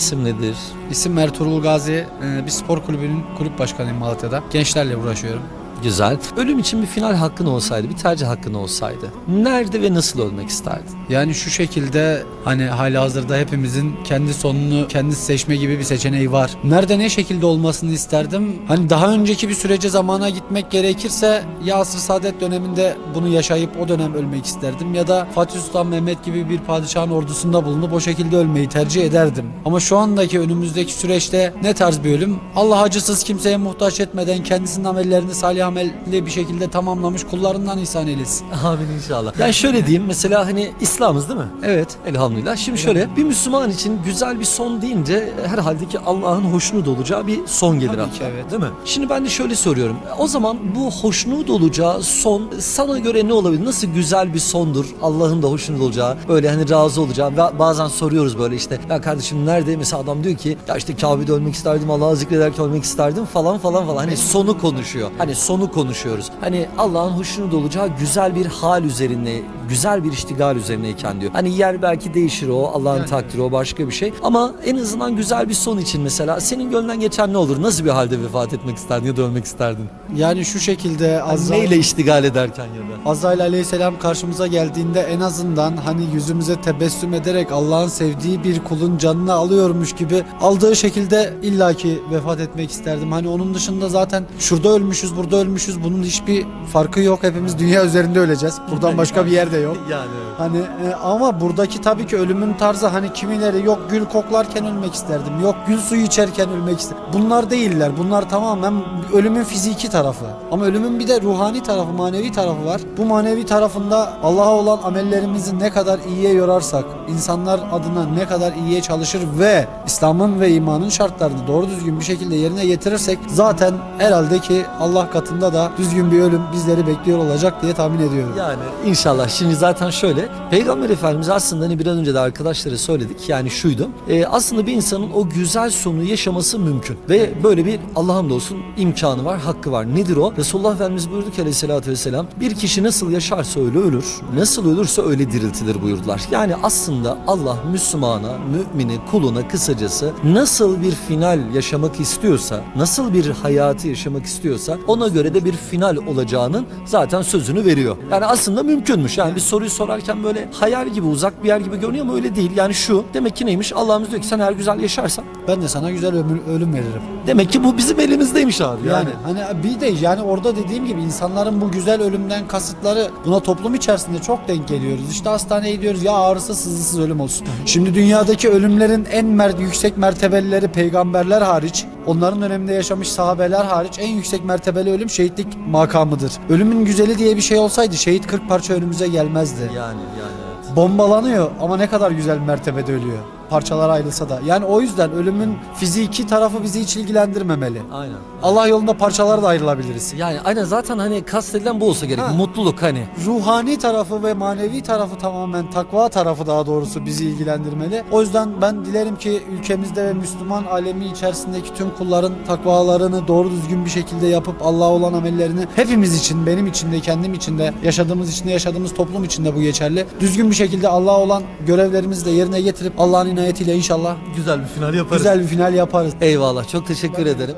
İsim nedir? İsim Ertuğrul Gazi. Ee, Bir spor kulübünün kulüp başkanıyım Malatya'da. Gençlerle uğraşıyorum. Güzel. Ölüm için bir final hakkın olsaydı, bir tercih hakkın olsaydı nerede ve nasıl ölmek isterdin? Yani şu şekilde hani hali hazırda hepimizin kendi sonunu kendisi seçme gibi bir seçeneği var. Nerede ne şekilde olmasını isterdim? Hani daha önceki bir sürece zamana gitmek gerekirse ya asr saadet döneminde bunu yaşayıp o dönem ölmek isterdim ya da Fatih Sultan Mehmet gibi bir padişahın ordusunda bulunup o şekilde ölmeyi tercih ederdim. Ama şu andaki önümüzdeki süreçte ne tarz bir ölüm? Allah acısız kimseye muhtaç etmeden kendisinin amellerini salih amelli bir şekilde tamamlamış kullarından ihsan eylesin. Amin inşallah. Yani şöyle diyeyim mesela hani İslam'ız değil mi? Evet. Elhamdülillah. Şimdi şöyle bir Müslüman için güzel bir son deyince herhalde ki Allah'ın hoşnut olacağı bir son gelir Tabii ki, akla, evet. Değil mi? Şimdi ben de şöyle soruyorum. O zaman bu hoşnut olacağı son sana göre ne olabilir? Nasıl güzel bir sondur? Allah'ın da hoşnut olacağı, böyle hani razı olacağı. Bazen soruyoruz böyle işte ya kardeşim nerede? Mesela adam diyor ki ya işte Kabe'de ölmek isterdim, Allah'ı zikrederken ölmek isterdim falan falan falan. Hani sonu konuşuyor. Hani sonu konuşuyoruz. Hani Allah'ın hoşnut olacağı güzel bir hal üzerine, güzel bir iştigal üzerineyken diyor. Hani yer belki değişir o, Allah'ın Yani. takdiri o başka bir şey. Ama en azından güzel bir son için mesela senin gönlünden geçen ne olur? Nasıl bir halde vefat etmek isterdin ya da ölmek isterdin? Yani şu şekilde Hani Azrail, neyle iştigal ederken ya da? Azrail aleyhisselam karşımıza geldiğinde en azından hani yüzümüze tebessüm ederek Allah'ın sevdiği bir kulun canını alıyormuş gibi aldığı şekilde illaki vefat etmek isterdim. Hani onun dışında zaten şurada ölmüşüz, burada ölmüşüz. Bunun hiçbir farkı yok. Hepimiz dünya üzerinde öleceğiz. Buradan başka bir yerde yok. Yani evet. Hani e, ama buradaki tabii ki ölümün tarzı hani kimileri yok gül koklarken ölmek isterdim. Yok gül suyu içerken ölmek isterdim. Bunlar değiller. Bunlar tamamen ölümün fiziki tarafı. Ama ölümün bir de ruhani tarafı, manevi tarafı var. Bu manevi tarafında Allah'a olan amellerimizi ne kadar iyiye yorarsak, insanlar adına ne kadar iyiye çalışır ve İslam'ın ve imanın şartlarını doğru düzgün bir şekilde yerine getirirsek zaten herhalde ki Allah katında da düzgün bir ölüm bizleri bekliyor olacak diye tahmin ediyorum. Yani inşallah. Şimdi zaten şöyle. Peygamber Efendimiz aslında hani bir an önce de arkadaşlara söyledik. Yani şuydu. e, aslında bir insanın o güzel sonu yaşaması mümkün. Ve böyle bir Allah hamdolsun imkanı var, hakkı var. Nedir o? Resulullah Efendimiz buyurdu ki aleyhissalatü vesselam bir kişi nasıl yaşarsa öyle ölür. Nasıl ölürse öyle diriltilir buyurdular. Yani aslında Allah Müslümana, mümini, kuluna kısacası nasıl bir final yaşamak istiyorsa, nasıl bir hayatı yaşamak istiyorsa ona göre de bir final olacağının zaten sözünü veriyor. Yani aslında mümkünmüş. Yani bir soruyu sorarken böyle hayal gibi uzak bir yer gibi görünüyor ama öyle değil. Yani şu demek ki neymiş? Allah'ımız diyor ki sen eğer güzel yaşarsan Ben de sana güzel ömür, ölüm veririm. demek ki bu bizim elimizdeymiş abi. Yani, Yani, hani bir de yani orada dediğim gibi insanların bu güzel ölümden kasıtları buna toplum içerisinde çok denk geliyoruz. İşte hastaneye gidiyoruz ya ağrısız sızısız ölüm olsun. Şimdi dünyadaki ölümlerin en mer yüksek mertebelileri peygamberler hariç Onların döneminde yaşamış sahabeler hariç en yüksek mertebeli ölüm şehitlik makamıdır. Ölümün güzeli diye bir şey olsaydı şehit 40 parça önümüze gelmezdi. yani, yani evet. Bombalanıyor ama ne kadar güzel mertebede ölüyor. Parçalara ayrılsa da. Yani o yüzden ölümün fiziki tarafı bizi hiç ilgilendirmemeli. Aynen. Allah yolunda parçalara da ayrılabiliriz. Yani aynen zaten hani kastedilen bu olsa gerek. Ha. Mutluluk hani. Ruhani tarafı ve manevi tarafı tamamen takva tarafı daha doğrusu bizi ilgilendirmeli. O yüzden ben dilerim ki ülkemizde ve Müslüman alemi içerisindeki tüm kulların takvalarını doğru düzgün bir şekilde yapıp Allah'a olan amellerini hepimiz için, benim için de, kendim için de, yaşadığımız için de, yaşadığımız toplum için de bu geçerli. Düzgün bir şekilde Allah'a olan görevlerimizi de yerine getirip Allah'ın inayetiyle inşallah Güzel bir final yaparız. güzel bir final yaparız. Eyvallah. Çok teşekkür ederim.